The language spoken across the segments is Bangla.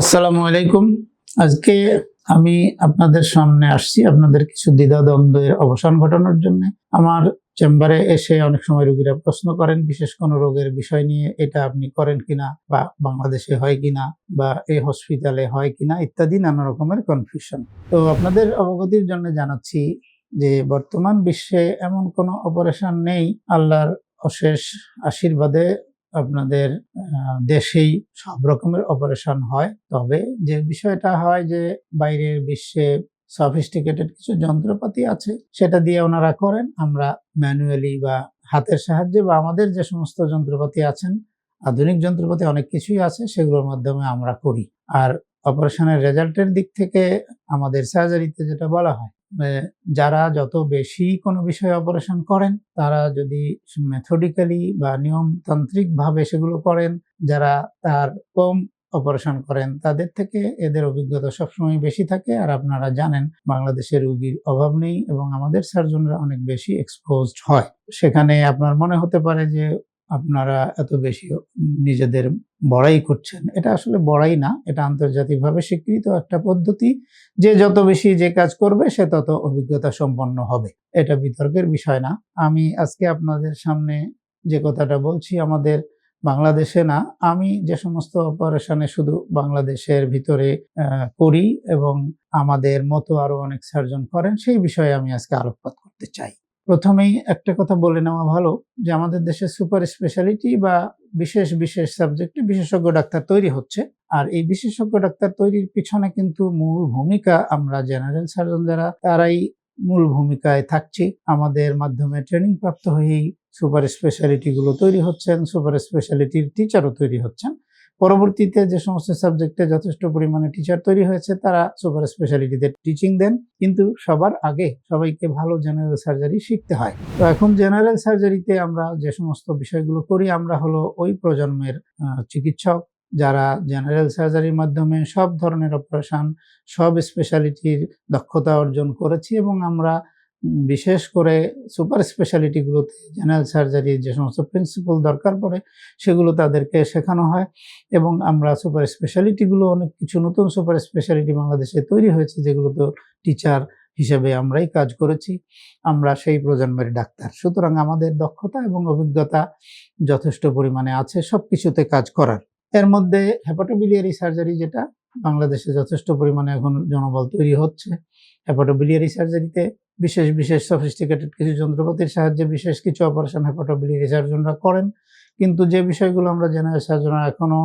আসসালামু আলাইকুম। আজকে আমি আপনাদের সামনে আসছি আপনাদের কিছু দ্বিধাদ্বন্দ্বের অবসান ঘটানোর জন্য। আমার চেম্বারে এসে অনেক সময় রোগীরা প্রশ্ন করেন, বিশেষ কোনো রোগের বিষয় নিয়ে এটা আপনি করেন কিনা বা বাংলাদেশে হয় কিনা বা এই হসপিটালে হয় কিনা ইত্যাদি নানা রকমের কনফিউশন তো আপনাদের অবগতির জন্য জানাচ্ছি যে বর্তমান বিশ্বে এমন কোনো অপারেশন নেই, আল্লাহর অশেষ আশীর্বাদে আপনাদের দেশেই সব রকমের অপারেশন হয়। তবে যে বিষয়টা হয় যে বাইরের বিশ্বে সফিস্টিকেটেড কিছু যন্ত্রপাতি আছে, সেটা দিয়ে ওনারা করেন। আমরা ম্যানুয়ালি বা হাতের সাহায্যে বা আমাদের যে সমস্ত যন্ত্রপাতি আছেন, আধুনিক যন্ত্রপাতি অনেক কিছুই আছে, সেগুলোর মাধ্যমে আমরা করি। আর অপারেশনের রেজাল্টের দিক থেকে আমাদের সার্জারিতে যেটা বলা হয় যারা যত বেশি কোনো বিষয়ে অপারেশন করেন, তারা যদি মেথডিক্যালি বা নিয়মতান্ত্রিক ভাবে সেগুলো করেন, যারা তার কম অপারেশন করেন, তাদের থেকে এদের অভিজ্ঞতা সবসময় বেশি থাকে। আর আপনারা জানেন বাংলাদেশের রুগীর অভাব নেই এবং আমাদের সার্জনরা অনেক বেশি এক্সপোজড হয়। সেখানে আপনার মনে হতে পারে যে আপনারা এত বেশি নিজেদের বড়াই করছেন, এটা আসলে বড়াই না, এটা আন্তর্জাতিকভাবে স্বীকৃত একটা পদ্ধতি। যে যত বেশি যে কাজ করবে, সে তত অভিজ্ঞতা সম্পন্ন হবে। এটা বিতর্কের বিষয় না। আমি আজকে আপনাদের সামনে যে কথাটা বলছি আমাদের বাংলাদেশে না, আমি যে সমস্ত অপারেশনে শুধু বাংলাদেশের ভিতরে করি এবং আমাদের মতো আরও অনেক সার্জন করেন, সেই বিষয়ে আমি আজকে আলোকপাত করতে চাই। প্রথমেই একটা কথা বলে নেওয়া ভালো যে আমাদের দেশে সুপার স্পেশালিটি বা বিশেষ বিশেষ সাবজেক্টে বিশেষজ্ঞ ডাক্তার তৈরি হচ্ছে। আর এই বিশেষজ্ঞ ডাক্তার তৈরির পিছনে কিন্তু মূল ভূমিকা আমরা জেনারেল সার্জন যারা, তারাই মূল ভূমিকায় থাকছি। আমাদের মাধ্যমে ট্রেনিং প্রাপ্ত হয়েই সুপার স্পেশালিটি গুলো তৈরি হচ্ছেন সুপার স্পেশালিটির টিচারও তৈরি হচ্ছেন। পরবর্তীতে যে সমস্ত সাবজেক্টে যথেষ্ট পরিমাণে টিচার তৈরি হয়েছে, তারা সুপার স্পেশালিটিতে টিচিং দেন। কিন্তু সবার আগে সবাইকে ভালো জেনারেল সার্জারি শিখতে হয়। তো এখন জেনারেল সার্জারিতে আমরা যে সমস্ত বিষয়গুলো করি, আমরা হলো ওই প্রজন্মের চিকিৎসক যারা জেনারেল সার্জারির মাধ্যমে সব ধরনের অপারেশন সব স্পেশালিটির দক্ষতা অর্জন করেছি এবং আমরা বিশেষ করে সুপার স্পেশালিটিগুলোতে জেনারেল সার্জারির যে সমস্ত প্রিন্সিপাল দরকার পড়ে, সেগুলো তাদেরকে শেখানো হয় এবং আমরা সুপার স্পেশালিটিগুলো অনেক কিছু নতুন সুপার স্পেশালিটি বাংলাদেশে তৈরি হয়েছে, যেগুলো তো টিচার হিসেবে আমরাই কাজ করেছি। আমরা সেই প্রজন্মের ডাক্তার। সুতরাং আমাদের দক্ষতা এবং অভিজ্ঞতা যথেষ্ট পরিমাণে আছে সব কিছুতে কাজ করার। এর মধ্যে হেপাটোবিলিয়ারি সার্জারি যেটা, বাংলাদেশে যথেষ্ট পরিমাণে এখন জনবল তৈরি হচ্ছে। হেপাটোবিলিয়ারি সার্জারিতে বিশেষ বিশেষ সফিস্টিকেটেড কিছু যন্ত্রপাতির সাহায্যে বিশেষ কিছু অপারেশন হেপাটোবিলিয়ারি সার্জনরা করেন। কিন্তু যে বিষয়গুলো আমরা জেনারেল সার্জনরা এখনও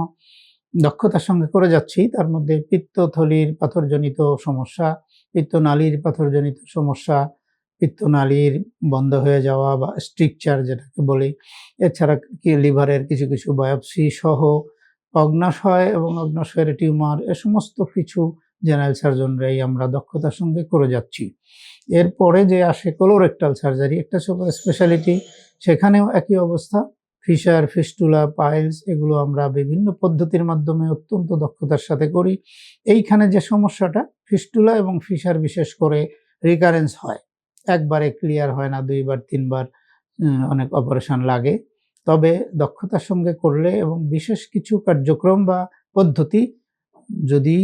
দক্ষতার সঙ্গে করে যাচ্ছি, তার মধ্যে পিত্তথলির পাথরজনিত সমস্যা, পিত্তনালীর পাথরজনিত সমস্যা, পিত্তনালীর বন্ধ হয়ে যাওয়া বা স্ট্রিকচার যেটাকে বলি। এছাড়া কি লিভারের কিছু কিছু বায়োপসি সহ অগ্নাশয় এবং অগ্নাশয়ের টিউমার, এ সমস্ত কিছু জেনারেল সার্জনরাই আমরা দক্ষতার সঙ্গে করে যাচ্ছি। এরপরে যে আসে কোলোরেক্টাল সার্জারি একটা সুপার স্পেশালিটি সেখানেও একই অবস্থা। ফিশার ফিস্টুলা পাইলস এগুলো আমরা বিভিন্ন পদ্ধতির মাধ্যমে অত্যন্ত দক্ষতার সাথে করি। এইখানে যে সমস্যাটা ফিস্টুলা এবং ফিশার বিশেষ করে রিকারেন্স হয়। একবারে ক্লিয়ার হয় না, দুইবার, তিনবার অনেক অপারেশন লাগে। তবে দক্ষতার সঙ্গে করলে এবং বিশেষ কিছু কার্যক্রম বা পদ্ধতি যদি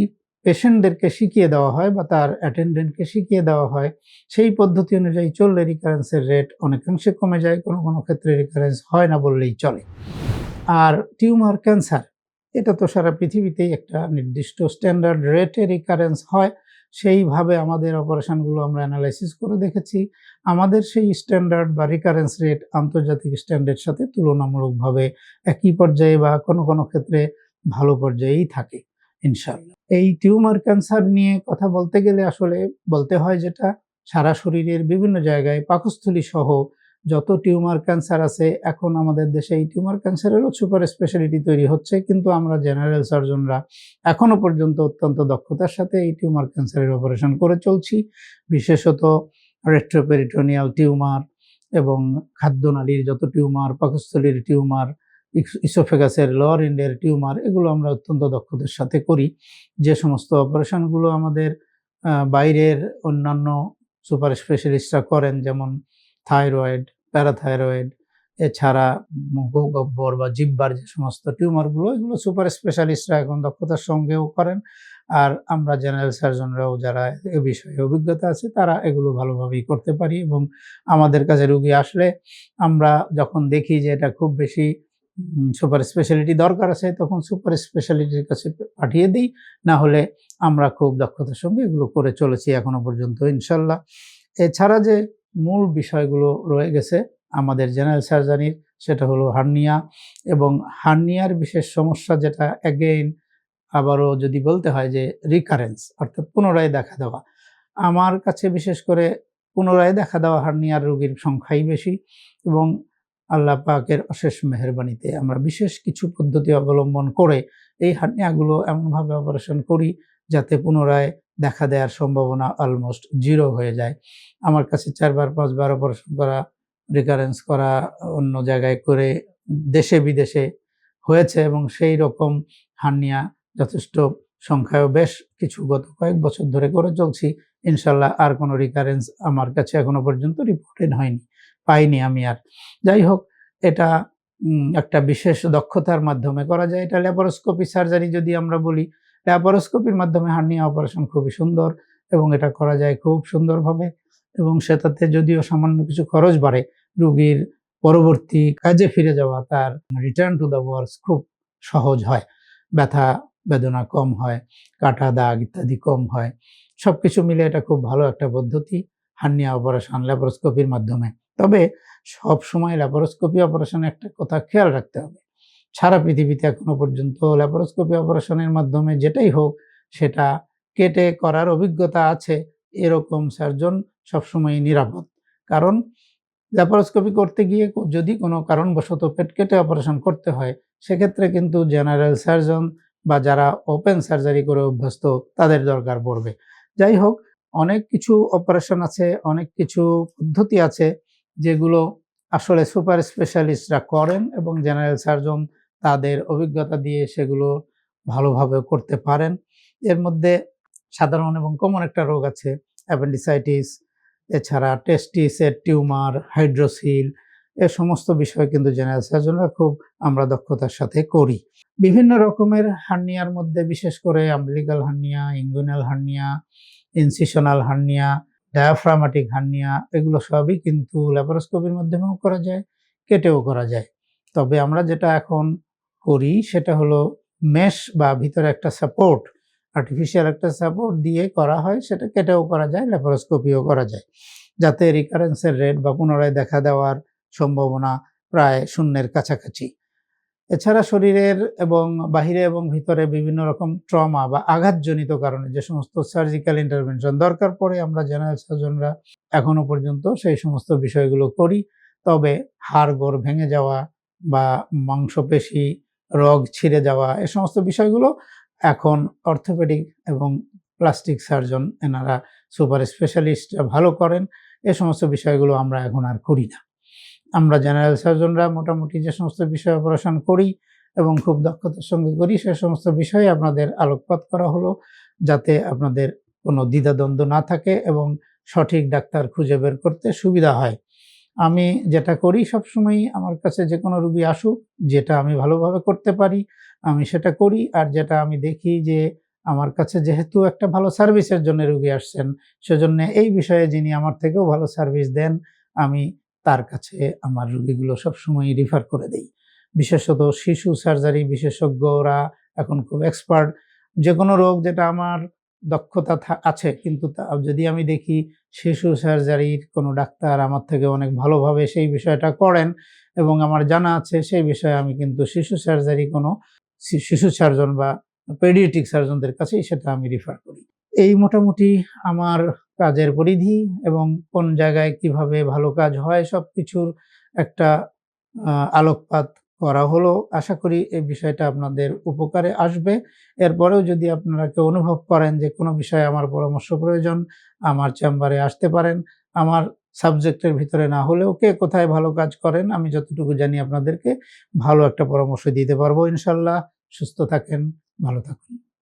পেশেন্টদেরকে শিখিয়ে দেওয়া হয় বা তার অ্যাটেন্ডেন্টকে শিখিয়ে দেওয়া হয়, সেই পদ্ধতি অনুযায়ী চললে রিকারেন্সের রেট অনেকাংশে কমে যায়, কোনো কোনো ক্ষেত্রে রিকারেন্স হয় না বললেই চলে। আর টিউমার ক্যান্সার, এটা তো সারা পৃথিবীতেই একটা নির্দিষ্ট স্ট্যান্ডার্ড রেটে রিকারেন্স হয়। সেইভাবে আমাদের অপারেশনগুলো আমরা অ্যানালাইসিস করে দেখেছি। আমাদের সেই স্ট্যান্ডার্ড বা রিকারেন্স রেট আন্তর্জাতিক স্ট্যান্ডার্ড সাথে তুলনামূলকভাবে একই পর্যায়ে বা কোনো কোনো ক্ষেত্রে ভালো পর্যায়েই থাকে। ইনশাল্লাহ এই টিউমার ক্যান্সার নিয়ে কথা বলতে গেলে আসলে বলতে হয় যেটা, সারা শরীরের বিভিন্ন জায়গায়, পাকস্থলী সহ যত টিউমার ক্যান্সার আছে, এখন আমাদের দেশে এই টিউমার ক্যান্সারেরও সুপার স্পেশালিটি তৈরি হচ্ছে, কিন্তু আমরা জেনারেল সার্জনরা এখনও পর্যন্ত অত্যন্ত দক্ষতার সাথে এই টিউমার ক্যান্সারের অপারেশন করে চলছি। বিশেষত রেট্রোপেরিটোনিয়াল টিউমার এবং খাদ্যনালীর যত টিউমার, পাকস্থলীর টিউমার ইসোফেগাসের লোয়ার এন্ডের টিউমার, এগুলো আমরা অত্যন্ত দক্ষতার সাথে করি। যে সমস্ত অপারেশনগুলো আমাদের বাইরের অন্যান্য সুপার স্পেশালিস্টরা করেন, যেমন থাইরয়েড, প্যারাথাইরয়েড, এছাড়া মুখ গব্বর বা জিব্বার যে সমস্ত টিউমারগুলো, এগুলো সুপার স্পেশালিস্টরা এখন দক্ষতার সঙ্গেও করেন। আর আমরা জেনারেল সার্জনরাও যারা এ বিষয়ে অভিজ্ঞতা আছে, তারা এগুলো ভালোভাবেই করতে পারি। এবং আমাদের কাছে রুগী আসলে আমরা যখন দেখি যে এটা খুব বেশি সুপার স্পেশালিটি দরকার আছে, তখন সুপার স্পেশালিটির কাছে পাঠিয়ে দিই। না হলে আমরা খুব দক্ষতার সঙ্গে এগুলো করে চলেছি এখনও পর্যন্ত, ইনশাল্লাহ। এছাড়া যে মূল বিষয়গুলো রয়ে গেছে আমাদের জেনারেল সার্জারির সেটা হলো হার্নিয়া এবং হার্নিয়ার বিশেষ সমস্যা যেটা অ্যাগেইন আবারও যদি বলতে হয় যে রিকারেন্স অর্থাৎ পুনরায় দেখা দেওয়া। আমার কাছে বিশেষ করে পুনরায় দেখা দেওয়া হার্নিয়ার রোগীর সংখ্যাই বেশি, এবং আল্লাহ পাকের অশেষ মেহরবানিতে আমরা বিশেষ কিছু পদ্ধতি অবলম্বন করে এই হার্নিয়াগুলো এমনভাবে অপারেশন করি যাতে পুনরায় দেখা দেওয়ার সম্ভাবনা অলমোস্ট জিরো হয়ে যায়। আমার কাছে চারবার, পাঁচবার অপারেশন করা রিকারেন্স করা অন্য জায়গায় করে দেশে, বিদেশে হয়েছে এবং সেই রকম হার্নিয়া যথেষ্ট সংখ্যায়ও বেশ কিছু গত কয়েক বছর ধরে করে চলছি। ইনশাল্লাহ আর কোনো রিকারেন্স আমার কাছে এখনও পর্যন্ত রিপোর্টেড হয়নি। পাইনি আমি আর। যাই হোক, এটা একটা বিশেষ দক্ষতার মাধ্যমে করা যায়। এটা ল্যাপারোস্কোপি সার্জারি যদি আমরা বলি ল্যাপারোস্কোপির মাধ্যমে হার্নিয়া অপারেশন খুবই সুন্দর এবং এটা করা যায় খুব সুন্দরভাবে এবং সেটাতে যদিও সামান্য কিছু খরচ বাড়ে, রুগীর পরবর্তী কাজে ফিরে যাওয়া, তার রিটার্ন টু দ্য ওয়ার্কস খুব সহজ হয়। ব্যথা, বেদনা কম হয়, কাটা দাগ ইত্যাদি কম হয়। সব কিছু মিলে এটা খুব ভালো একটা পদ্ধতি হার্নিয়া অপারেশন ল্যাপারোস্কোপির মাধ্যমে। তবে সব সময় ল্যাপারোস্কোপি অপারেশনে একটা কথা খেয়াল রাখতে হবে। সারা পৃথিবীতে এখনও পর্যন্ত ল্যাপারোস্কোপি অপারেশনের মাধ্যমে যেটাই হোক, সেটা কেটে করার অভিজ্ঞতা আছে, এরকম সার্জন সবসময় নিরাপদ। কারণ ল্যাপারোস্কোপি করতে গিয়ে যদি কোনো কারণবশত পেট কেটে অপারেশন করতে হয়, সেক্ষেত্রে কিন্তু জেনারেল সার্জন বা যারা ওপেন সার্জারি করে অভ্যস্ত, তাদের দরকার পড়বে। যাই হোক, অনেক কিছু অপারেশন আছে, অনেক কিছু পদ্ধতি আছে যেগুলো আসলে সুপার স্পেশালিস্টরা করেন এবং জেনারেল সার্জন তাদের অভিজ্ঞতা দিয়ে সেগুলো ভালোভাবে করতে পারেন। এর মধ্যে সাধারণ এবং কমন একটা রোগ আছে অ্যাপেন্ডিসাইটিস এছাড়া টেস্টিসের টিউমার হাইড্রোসিল এ সমস্ত বিষয় কিন্তু জেনারেল সার্জনরা খুব আমরা দক্ষতার সাথে করি। বিভিন্ন রকমের হার্নিয়ার মধ্যে বিশেষ করে umbilical hernia inguinal hernia incisional hernia diaphragmatic hernia এগুলো সবই কিন্তু ল্যাপারোস্কোপির মাধ্যমেও করা যায়, কেটেও করা যায়। তবে আমরা যেটা এখন করি সেটা হলো মেশ বা ভিতরে একটা সাপোর্ট আর্টিফিশিয়াল একটা সাপোর্ট দিয়ে করা হয়, সেটা কেটেও করা যায় ল্যাপারোস্কোপিও করা যায়। যাতে রিকারেন্সের রেট বা পুনরায় দেখা দেওয়ার সম্ভাবনা প্রায় শূন্যের কাছাকাছি। এছাড়া শরীরের এবং বাহিরে এবং ভিতরে বিভিন্ন রকম ট্রমা বা আঘাতজনিত কারণে যে সমস্ত সার্জিক্যাল ইন্টারভেনশন দরকার পড়ে আমরা জেনারেল সার্জনরা এখনও পর্যন্ত সেই সমস্ত বিষয়গুলো করি। তবে হাড় গোড় ভেঙে যাওয়া বা মাংসপেশি, রগ ছিঁড়ে যাওয়া এ সমস্ত বিষয়গুলো এখন অর্থোপেডিক এবং প্লাস্টিক সার্জন এনারা সুপার স্পেশালিস্ট ভালো করেন। এ সমস্ত বিষয়গুলো আমরা এখন আর করি না। আমরা জেনারেল সার্জনরা মোটামুটি যে সমস্ত বিষয়ে অপারেশন করি এবং খুব দক্ষতার সঙ্গে করি, সে সমস্ত বিষয়ে আপনাদের আলোকপাত করা হলো যাতে আপনাদের কোনো দ্বিধাদ্বন্দ্ব না থাকে এবং সঠিক ডাক্তার খুঁজে বের করতে সুবিধা হয়। আমি যেটা করি সবসময় আমার কাছে যে কোনো রুগী আসুক, যেটা আমি ভালোভাবে করতে পারি, আমি সেটা করি। আর যেটা আমি দেখি যে আমার কাছে যেহেতু একটা ভালো সার্ভিসের জন্য রুগী আসছেন, সেজন্য এই বিষয়ে যিনি আমার থেকেও ভালো সার্ভিস দেন, আমি তার কাছে আমার রুগীগুলো সবসময় রিফার করে দেই। বিশেষত শিশু সার্জারি বিশেষজ্ঞরা এখন খুব এক্সপার্ট যে কোনো রোগ যেটা আমার দক্ষতা আছে, কিন্তু যদি আমি দেখি শিশু সার্জারির কোনো ডাক্তার আমার থেকে অনেক ভালোভাবে সেই বিষয়টা করেন এবং আমার জানা আছে সেই বিষয়ে আমি কিন্তু শিশু সার্জারি কোনো শিশু সার্জন বা পেডিয়েটিক সার্জনদের কাছেই সেটা আমি রিফার করি। এই মোটামুটি আমার কাজের পরিধি এবং কোন জায়গায় কীভাবে ভালো কাজ হয় সব কিছুর একটা আলোকপাত করা হলো। আশা করি এই বিষয়টা আপনাদের উপকারে আসবে। এরপরেও যদি আপনারা কেউ অনুভব করেন যে কোনো বিষয়ে আমার পরামর্শ প্রয়োজন, আমার চেম্বারে আসতে পারেন। আমার সাবজেক্টের ভিতরে না হলেও কে কোথায় ভালো কাজ করেন, আমি যতটুকু জানি আপনাদেরকে ভালো একটা পরামর্শ দিতে পারব ইনশাল্লাহ। সুস্থ থাকেন, ভালো থাকুন।